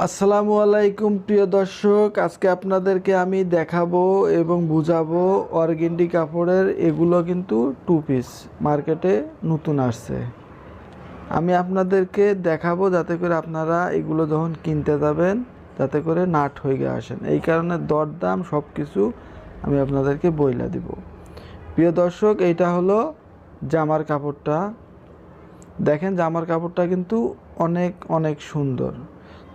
আসসালামু আলাইকুম, প্রিয় দর্শক। আজকে আপনাদেরকে আমি দেখাবো এবং বুঝাবো অর্গেন্ডি কাপড়ের এগুলো কিন্তু টু পিস মার্কেটে নতুন আসছে। আমি আপনাদেরকে দেখাবো যাতে করে আপনারা এগুলো যখন কিনতে যাবেন, যাতে করে নাট হয়ে গিয়ে আসেন। এই কারণে দরদাম সব কিছু আমি আপনাদেরকে বইলা দিব। প্রিয় দর্শক, এইটা হলো জামার কাপড়টা। দেখেন, জামার কাপড়টা কিন্তু অনেক অনেক সুন্দর।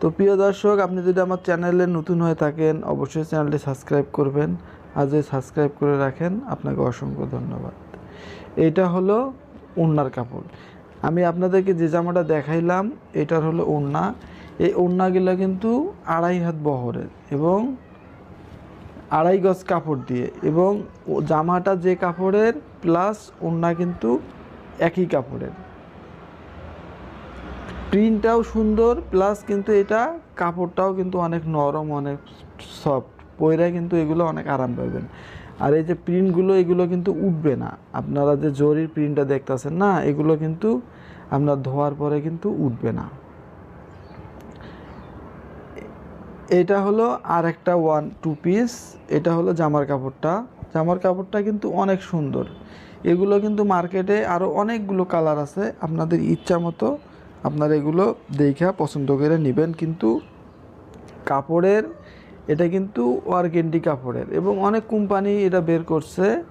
তো প্রিয় দর্শক, আপনি যদি আমার চ্যানেলে নতুন হয়ে থাকেন, অবশ্যই চ্যানেলটি সাবস্ক্রাইব করবেন। আর যদি সাবস্ক্রাইব করে রাখেন, আপনাকে অসংখ্য ধন্যবাদ। এইটা হলো ওড়নার কাপড়। আমি আপনাদেরকে যে জামাটা দেখাইলাম, এটার হলো ওড়না। এই ওড়নাগুলো কিন্তু আড়াই হাত বহরের এবং আড়াই গজ কাপড় দিয়ে। এবং জামাটা যে কাপড়ের, প্লাস ওড়না কিন্তু একই কাপড়ের। প্রিন্টটাও সুন্দর প্লাস কিন্তু এটা কাপড়টাও কিন্তু অনেক নরম, অনেক সফট পয়রা কিন্তু এগুলো অনেক আরাম পাবেন। আর এই যে প্রিন্টগুলো, এগুলো কিন্তু উঠবে না। আপনারা যে জরির প্রিন্টটা দেখতেছেন না, এগুলো কিন্তু আপনার ধোয়ার পরে কিন্তু উঠবে না। এটা হলো আর একটা ওয়ান টু পিস এটা হলো জামার কাপড়টা। জামার কাপড়টা কিন্তু অনেক সুন্দর। এগুলো কিন্তু মার্কেটে আরও অনেকগুলো কালার আছে। আপনাদের ইচ্ছা মতো আপনারা এগুলো দেখা পছন্দ করে নেবেন, কিন্তু কাপড়ের, এটা কিন্তু অর্গেন্ডি কাপড়ের এবং অনেক কোম্পানি এটা বের করছে।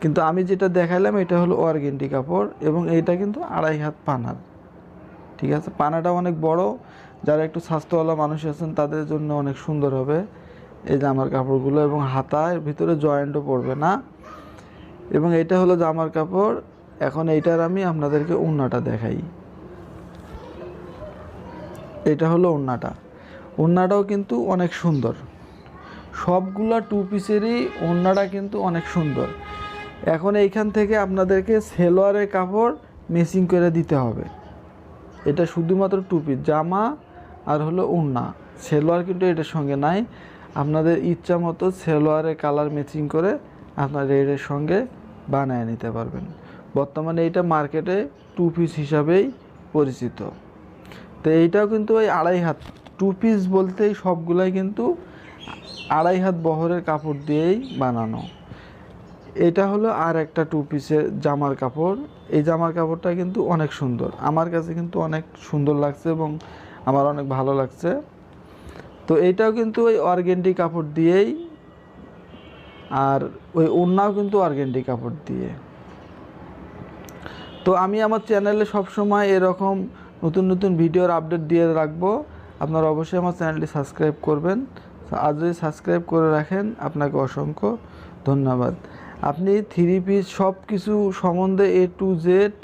কিন্তু আমি যেটা দেখাইলাম, এটা হলো অর্গেন্ডি কাপড় এবং এইটা কিন্তু আড়াই হাত পানার। ঠিক আছে? পানাটা অনেক বড়। যারা একটু স্বাস্থ্যওয়ালা মানুষ আছেন, তাদের জন্য অনেক সুন্দর হবে এই জামার কাপড়গুলো এবং হাতার ভিতরে জয়েন্টও পড়বে না। এবং এটা হলো জামার কাপড়। এখন এইটার আমি আপনাদেরকে উন্নাটা দেখাই। এটা হলো ওড়নাটা। ওড়নাটাও কিন্তু অনেক সুন্দর। সবগুলা টু পিসেরই ওড়নাটা কিন্তু অনেক সুন্দর। এখন এইখান থেকে আপনাদেরকে সেলোয়ারের কাপড় মেসিং করে দিতে হবে। এটা শুধুমাত্র টু পিস জামা আর হলো ওড়না। সেলোয়ার কিন্তু এটার সঙ্গে নাই। আপনাদের ইচ্ছা মতো সেলোয়ারের কালার ম্যাচিং করে আপনারা এটার সঙ্গে বানিয়ে নিতে পারবেন। বর্তমানে এইটা মার্কেটে টু পিস হিসাবেই পরিচিত। তো এইটাও কিন্তু ওই আড়াই হাত টু পিস বলতেই সবগুলাই কিন্তু আড়াই হাত বহরের কাপড় দিয়েই বানানো। এটা হলো আর একটা টু পিসের জামার কাপড়। এই জামার কাপড়টা কিন্তু অনেক সুন্দর। আমার কাছে কিন্তু অনেক সুন্দর লাগছে এবং আমার অনেক ভালো লাগছে। তো এইটাও কিন্তু ওই অর্গেন্ডি কাপড় দিয়েই আর ওই ওড়নাও কিন্তু অর্গেন্ডি কাপড় দিয়ে। তো আমি আমার চ্যানেলে সবসময় এরকম নতুন নতুন ভিডিওর আপডেট দিয়ে রাখব। আপনারা অবশ্যই আমার চ্যানেলটি সাবস্ক্রাইব করবেন। আজ যদি সাবস্ক্রাইব করে রাখেন, আপনাকে অসংখ্য ধন্যবাদ। আপনি থ্রি পিস সব কিছু সম্বন্ধে এ টু জেড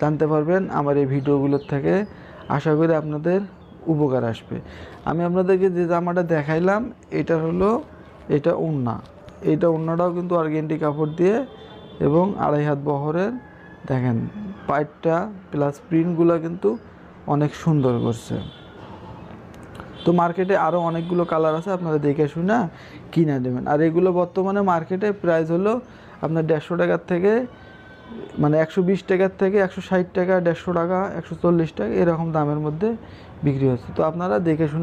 জানতে পারবেন আমার এই ভিডিওগুলোর থেকে। আশা করি আপনাদের উপকার আসবে। আমি আপনাদেরকে যে জামাটা দেখাইলাম, এটা হলো, এটা ওড়না। এইটা ওড়নাটাও কিন্তু অর্গেন্ডি কাপড় দিয়ে এবং আড়াই হাত বহরের। দেখেন, পাইপটা প্লাস প্রিন্টগুলো কিন্তু অনেক সুন্দর করছে। তো মার্কেটে আরও অনেকগুলো কালার আছে, আপনারা দেখে শুনে কিনে দেবেন আর এগুলো বর্তমানে মার্কেটে প্রাইস হলো আপনার দেড়শো টাকার থেকে মানে একশো বিশ টাকার থেকে একশো ষাট টাকা, দেড়শো টাকা, একশো চল্লিশ টাকা, এরকম দামের মধ্যে বিক্রি হচ্ছে। তো আপনারা দেখে শুনে